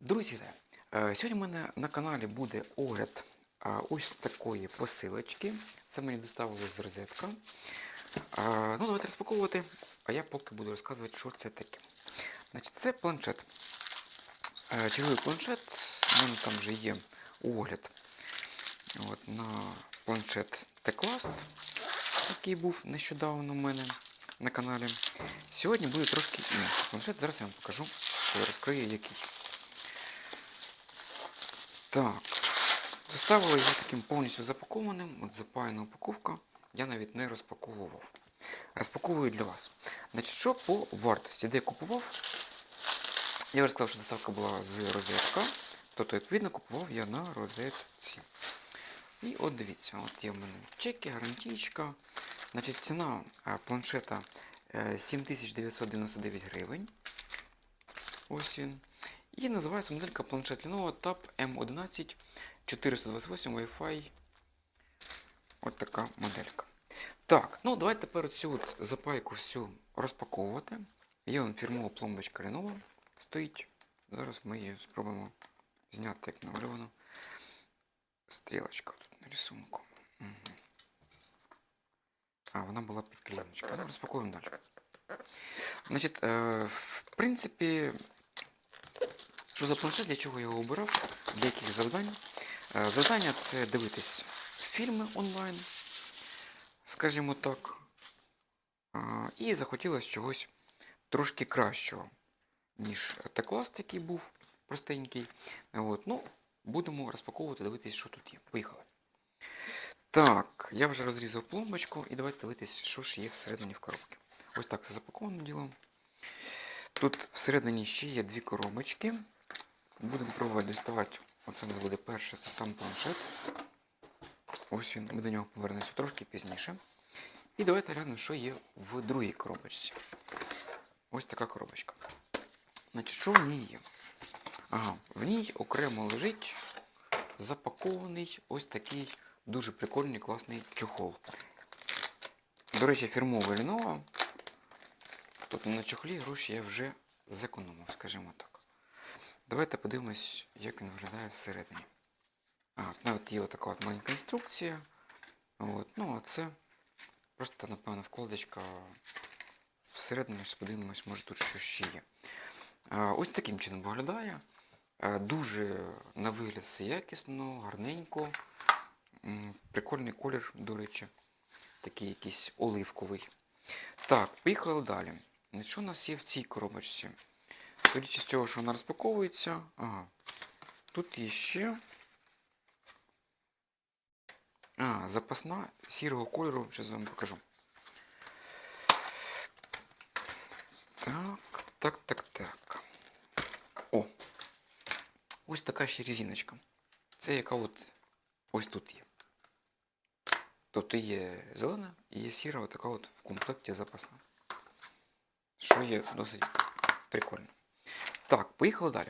Друзі, е, сьогодні в мене на каналі буде огляд е, ось такої посилочки. Це мені доставили з розетка. Е, Ну, давайте розпаковувати, а я поки буду розказувати, що це таке. Значить, Це планшет. Черговий планшет. У мене там вже є огляд от, на планшет T-Class, який був нещодавно у мене на каналі. Сьогодні буде трошки інший планшет. Зараз я вам покажу, що розкрию який. Так, доставили його таким повністю запакованим, от запаяна упаковка, я навіть не розпаковував. Розпаковую для вас. Значить, що по вартості, де я купував? Я вже сказав, що доставка була з розетка, тобто, відповідно, купував я на розетці. І от дивіться, от є в мене чеки, гарантійка. Значить, ціна е, планшета е, 7999 гривень. Ось він. І називається моделька планшет Lenovo Tab M11 428 Wi-Fi. От така моделька. Так, ну давайте тепер цю запайку всю розпаковувати. Є вон фірмова пломбочка Lenovo стоїть. Зараз ми її спробуємо зняти, як намальовано. Стрілочка тут на рисунку. Угу. А, вона була під клеєночкою. Ну, розпакуємо далі. Значить, е, в принципі, що за планшет, для чого я його обирав, для яких завдань. Е, Завдання це дивитись фільми онлайн, скажімо так. Е, І захотілося чогось трошки кращого, ніж T-Class, який був простенький. От, ну, будемо розпаковувати, дивитись, що тут є. Поїхали. Так, я вже розрізав пломбочку і давайте дивитись, що ж є всередині в коробці. Ось так це запаковано діло. Тут всередині ще є дві коробочки. Будемо пробувати доставати. Оце у нас буде перше, це сам планшет. Ось він, ми до нього повернемося трошки пізніше. І давайте глянемо, що є в другій коробочці. Ось така коробочка. Значить, що в ній є? Ага, в ній окремо лежить запакований ось такий дуже прикольний класний чохол. До речі, фірмовий Lenovo. Тобто на чохлі гроші я вже зекономив, скажімо так. Давайте подивимось, як він виглядає всередині. А, навіть є отака от маленька інструкція. От, ну, а це просто, напевно, вкладочка всередині, ж подивимось, може тут що ще є. А, ось таким чином виглядає. А, дуже на вигляд все якісно, гарненько. Прикольний колір, до речі. Такий якийсь оливковий. Так, поїхали далі. Що у нас є в цій коробочці? Судячи з цього, що вона розпаковується. Ага. Тут є ще. А, запасна сірого кольору. Зараз вам покажу. Так, так, так, так. О! Ось така ще резиночка. Це яка от ось тут є. Тобто є зелена і є сіра, отака от в комплекті запасна. Що є досить прикольно. Так, поїхали далі.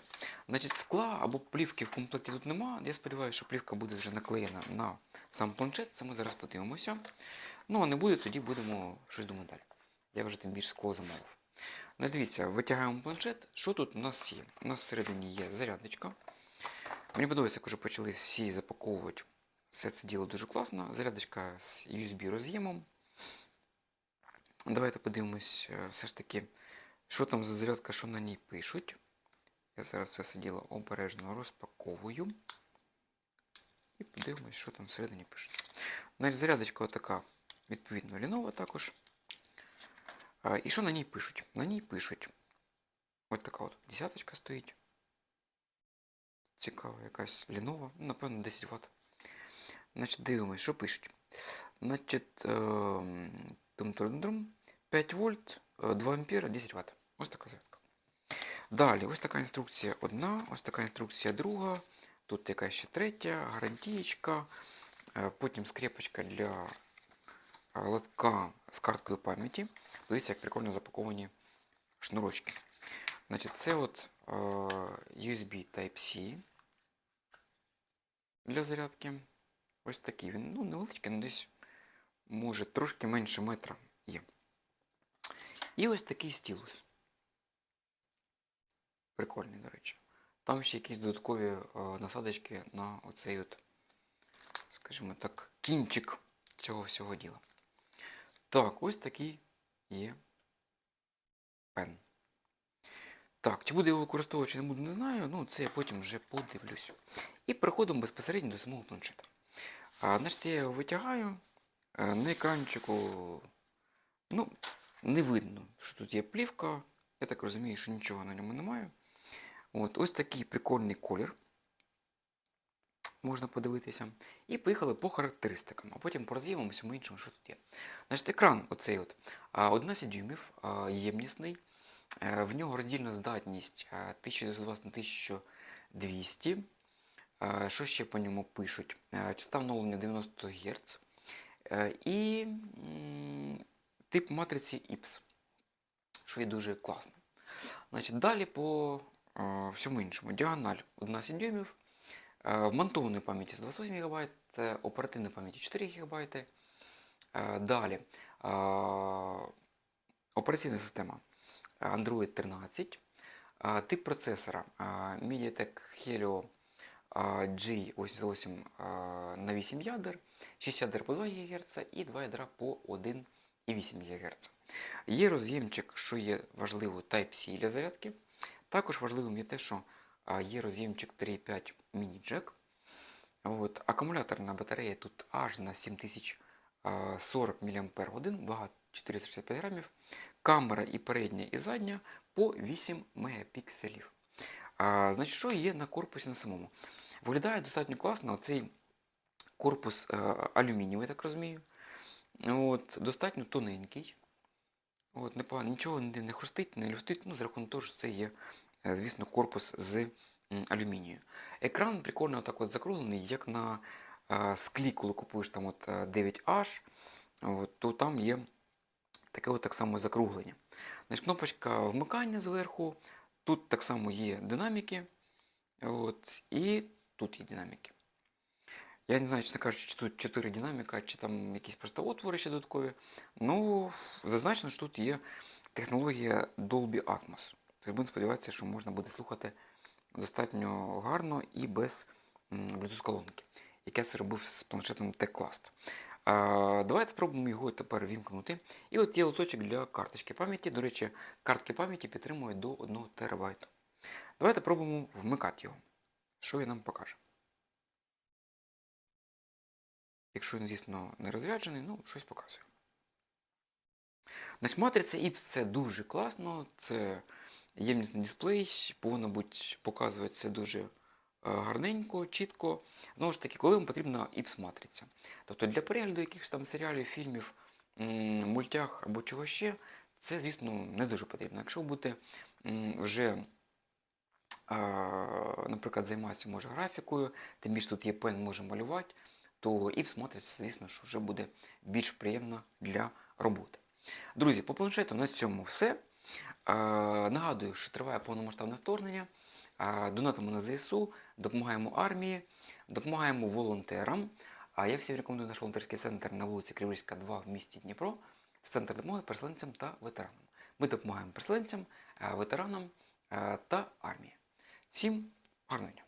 Значить, скла або плівки в комплекті тут нема. Я сподіваюся, що плівка буде вже наклеєна на сам планшет. Це ми зараз подивимося. Ну, а не буде, тоді будемо щось думати далі. Я вже тим більше скло замовив. Значить, дивіться, витягаємо планшет. Що тут у нас є? У нас всередині є зарядочка. Мені подобається, як вже почали всі запаковувати. Все це діло дуже класно. Зарядочка з USB роз'ємом. Давайте подивимось е, все ж таки, що там за зарядка, що на ній пишуть. Я зараз це все діло обережно розпаковую. І подивимось, що там всередині пишуть. Значить, зарядочка отака, відповідно, Lenovo також. А, і що на ній пишуть? На ній пишуть. Ось така от десяточка стоїть. Цікава якась Lenovo, ну, напевно, 10 Вт. Значить, дивимось, що пишуть. Значить, ем, тум-турм-турм, 5 вольт, е, 2 ампера, 10 Вт. Ось така зарядка. Далі, ось така інструкція одна, ось така інструкція друга. Тут якась ще третя, гарантієчка, е, потім скрепочка для лотка з карткою пам'яті. Дивіться, як прикольно запаковані шнурочки. Значить, це от е, USB Type-C для зарядки. Ось такий він. Ну, невеличкий, ну десь може трошки менше метра є. І ось такий стілус. Прикольний, до речі. там ще якісь додаткові е, насадочки на оцей от, скажімо так, кінчик цього всього діла. Так, ось такий є пен. Так, чи буду його використовувати, чи не буду, не знаю. Ну, це я потім вже подивлюсь. І переходимо безпосередньо до самого планшета. А, значить, я його витягаю. Е, На екранчику, ну, не видно, що тут є плівка. Я так розумію, що нічого на ньому немає. От, ось такий прикольний колір. Можна подивитися. І поїхали по характеристикам, а потім пороз'явимо всьому іншому, що тут є. Значить, екран оцей от, а, 11 дюймів, ємнісний. Е, В нього роздільна здатність е, 1920 на 1200. Е, Що ще по ньому пишуть? Е, Частота вновлення 90 Гц. Е, І тип матриці IPS, що є дуже класно. Значить, далі по е, всьому іншому. Діагональ 11 дюймів, е, вмонтованої пам'яті 28 ГБ, е, оперативної пам'яті 4 ГБ. Е, Далі е, операційна система Android 13. Тип процесора MediaTek Helio G88 на 8 ядер, 6 ядер по 2 ГГц і 2 ядра по 1,8 ГГц. Є роз'ємчик, що є важливо Type-C для зарядки. Також важливим є те, що є роз'ємчик 3.5 міні-джек. Акумуляторна батарея тут аж на 7040 мАч, вага 465 грамів. Камера і передня, і задня по 8 мегапікселів. А, значить, що є на корпусі на самому? Виглядає достатньо класно. Оцей корпус е, алюмінієвий, так розумію. От, достатньо тоненький. От, непогано, нічого ніде не хрустить, не люфтить. Ну, за рахунок того, що це є, е, звісно, корпус з алюмінію. Екран прикольно отак от закруглений, як на е, склі, коли купуєш там от, е, 9H, от, то там є таке от так само закруглення. Значить, кнопочка вмикання зверху. Тут так само є динаміки. От, і тут є динаміки. Я не знаю, чесно кажучи, чи тут 4 динаміка, чи там якісь просто отвори ще додаткові. Ну, зазначено, що тут є технологія Dolby Atmos. Тобто будемо сподіватися, що можна буде слухати достатньо гарно і без м, Bluetooth колонки, як я це робив з планшетом T-Clast. Давайте спробуємо його тепер вімкнути. І от є лоточок для карточки пам'яті. До речі, картки пам'яті підтримують до 1 ТБ. Давайте пробуємо вмикати його. Що він нам покаже. Якщо він, звісно, не розряджений, ну, щось показує. Значить, матриця IPS це дуже класно, це ємнісний дисплей, повинно бути показується дуже е, гарненько, чітко. Знову ж таки, коли вам потрібна IPS матриця. Тобто для перегляду якихось там серіалів, фільмів, мультях або чого ще, це, звісно, не дуже потрібно. Якщо ви будете вже, наприклад, займатися може графікою, тим більше тут є пен, може малювати, то IPS матриця, звісно, що вже буде більш приємна для роботи. Друзі, по планшету на цьому все. Нагадую, що триває повномасштабне вторгнення. А, Донатимо на ЗСУ, допомагаємо армії, допомагаємо волонтерам. А я всім рекомендую наш волонтерський центр на вулиці Криворізька, 2 в місті Дніпро. Це центр допомоги переселенцям та ветеранам. Ми допомагаємо переселенцям, е, ветеранам е, та армії. Всім гарного дня!